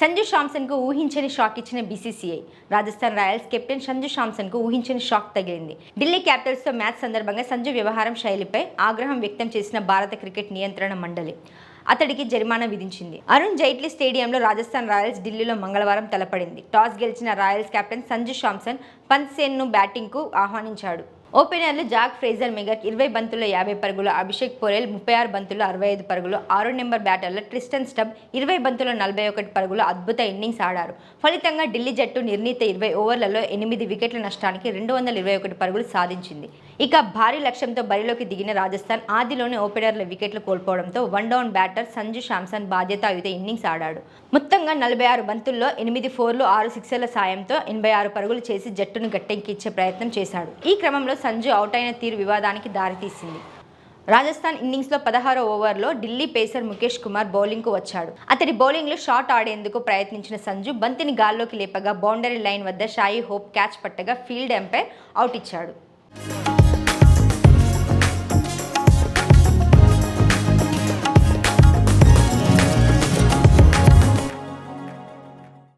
సంజు శాంసన్కు ఊహించని షాక్ ఇచ్చిన BCCI. Rajasthan Royals captain Sanju శాంసన్కు ఊహించని షాక్ తగిలింది. ఢిల్లీ క్యాపిటల్స్తో మ్యాచ్ సందర్భంగా సంజు వ్యవహారం శైలిపై ఆగ్రహం వ్యక్తం చేసిన భారత క్రికెట్ నియంత్రణ మండలి అతడికి జరిమానా విధించింది. అరుణ్ జైట్లీ స్టేడియంలో రాజస్థాన్ రాయల్స్ ఢిల్లీలో మంగళవారం తలపడింది. టాస్ గెలిచిన రాయల్స్ కెప్టెన్ సంజు శాంసన్ పంత్ సేన్ను బ్యాటింగ్కు ఆహ్వానించాడు. ఓపెనర్లు జాక్ ఫ్రేజర్ మెగర్ ఇరవై బంతుల్లో యాభై పరుగులు అభిషేక్ పొరేల్ ముప్పై ఆరు బంతుల్లో అరవై ఐదు పరుగులు ఆరు నెంబర్ బ్యాటర్లు ట్రిస్టన్ స్టబ్ ఇరవై బంతుల్లో నలభై ఒకటి పరుగులు అద్భుత ఇన్నింగ్స్ ఆడారు. ఫలితంగా ఢిల్లీ జట్టు నిర్ణీత ఇరవై ఓవర్లలో ఎనిమిది వికెట్ల నష్టానికి రెండు వందల ఇరవై ఒకటి పరుగులు సాధించింది. ఇక భారీ లక్ష్యంతో బరిలోకి దిగిన రాజస్థాన్ ఆదిలోనే ఓపెనర్ల వికెట్లు కోల్పోవడంతో one down batter Sanju Samson బాధ్యతాయుత innings ఆడాడు. మొత్తంగా నలభై ఆరు బంతుల్లో ఎనిమిది ఫోర్లు ఆరు సిక్సర్ల సాయంతో ఎనభై ఆరు పరుగులు చేసి జట్టును గట్టెక్కిచ్చే ప్రయత్నం చేశాడు. ఈ క్రమంలో సంజు అవుట్ అయిన తీరు వివాదానికి దారితీసింది. రాజస్థాన్ ఇన్నింగ్స్లో పదహారో ఓవర్లో ఢిల్లీ పేసర్ ముఖేష్ కుమార్ బౌలింగ్కు వచ్చాడు. అతడి బౌలింగ్లో షాట్ ఆడేందుకు ప్రయత్నించిన సంజు బంతిని గాల్లోకి లేపగా బౌండరీ లైన్ వద్ద షాయి హోప్ క్యాచ్ పట్టగా ఫీల్డ్ ఎంపైర్ అవుట్ ఇచ్చాడు.